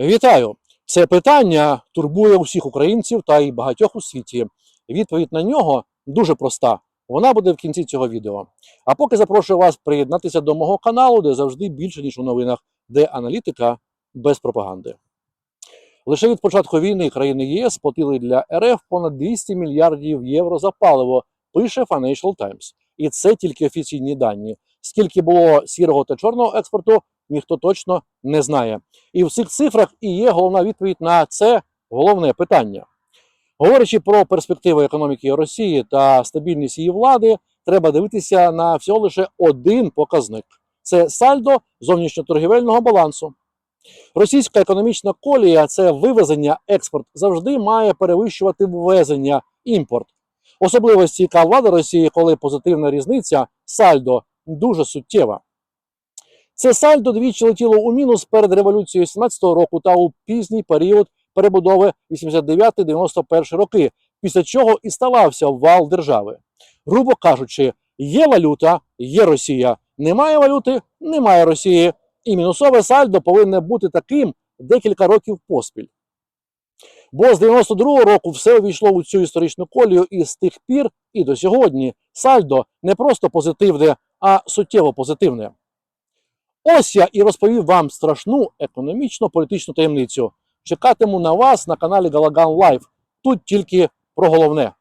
Вітаю! Це питання турбує усіх українців та й багатьох у світі. Відповідь на нього дуже проста. Вона буде в кінці цього відео. А поки запрошую вас приєднатися до мого каналу, де завжди більше ніж у новинах, де аналітика без пропаганди. Лише від початку війни країни ЄС сплатили для РФ понад 200 мільярдів євро за паливо, пише Financial Times. І це тільки офіційні дані. Скільки було сірого та чорного експорту, ніхто точно не знає. І в цих цифрах і є головна відповідь на це головне питання. Говорячи про перспективи економіки Росії та стабільність її влади, треба дивитися на всього лише один показник: це сальдо зовнішньоторгівельного балансу. Російська економічна колія це вивезення, експорт завжди має перевищувати ввезення, імпорт. Особливості, яка влада Росії, коли позитивна різниця, сальдо дуже суттєва. Це сальдо двічі летіло у мінус перед революцією 17-го року та у пізній період перебудови 89-91 роки, після чого і ставався вал держави. Грубо кажучи, є валюта, є Росія. Немає валюти, немає Росії. І мінусове сальдо повинне бути таким декілька років поспіль. Бо з 92-го року все увійшло у цю історичну колію, і з тих пір і до сьогодні сальдо не просто позитивне, а суттєво позитивне. Ось я і розповів вам страшну економічно-політичну таємницю. Чекатиму на вас на каналі Галаган Лайф. Тут тільки про головне.